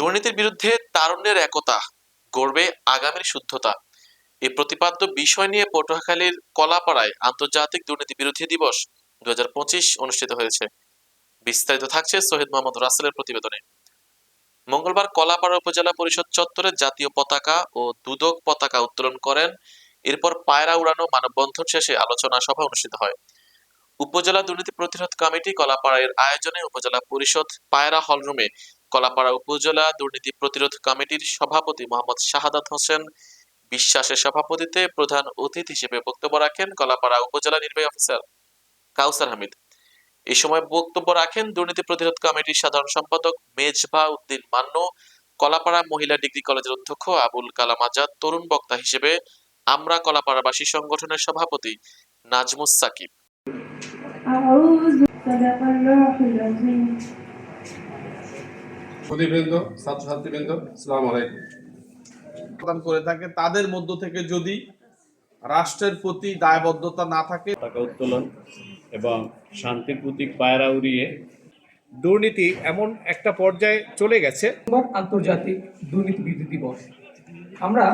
দুর্নীতির বিরুদ্ধে তারুণ্যের একতা গড়বে আগামীর শুদ্ধতা। এই প্রতিপাদ্য বিষয় নিয়ে পটুয়াখালীর কলাপাড়ায় আন্তর্জাতিক দুর্নীতি বিরোধী দিবস দু অনুষ্ঠিত হয়েছে। বিস্তারিত থাকছে শহীদ মোহাম্মদ রাসেলের প্রতিবেদনে। মঙ্গলবার কলাপাড়া উপজেলা পরিষদ চত্বরে জাতীয় পতাকা ও দুদক পতাকা উত্তোলন করেন। এরপর পায়রা উড়ানো মানববন্ধন শেষে আলোচনা সভা অনুষ্ঠিত হয়। উপজেলা দুর্নীতি প্রতিরোধ কমিটি কলাপাড়ার আয়োজনে উপজেলা পরিষদ পায়রা হলরুমে কলাপাড়া উপজেলা দুর্নীতি প্রতিরোধ কমিটির সভাপতি মোহাম্মদ শাহাদাত হোসেন বিশ্বাসের সভাপতিতে প্রধান অতিথি হিসেবে বক্তব্য রাখেন কলাপাড়া উপজেলা নির্বাহী অফিসার কাউসার হামিদ। এই সময় বক্তব্য রাখেন দুর্নীতি প্রতিরোধ কমিটির সাধারণ সম্পাদক মেজভা উদ্দিন মান্য কলাপাড়া মহিলা ডিগ্রি কলেজের অধ্যক্ষ আবুল কালাম আজাদ, তরুণ বক্তা হিসেবে আমরা কলাপাড়াবাসী সংগঠনের সভাপতি নাজমুস সাকিব। সুদীবৃন্দ ছাত্রছাত্রীবৃন্দ সালাম আলাইকুম। প্রদান করে থাকে। তাদের মধ্য থেকে যদি রাষ্ট্রের প্রতি দায়বদ্ধতা না থাকে টাকা উত্তোলন এবং শান্তির প্রতীক পায়রা উড়িয়ে দুর্নীতি এমন একটা পর্যায়ে চলে গেছে। আন্তর্জাতিক দুর্নীতি বিরোধী দিবস। আমরা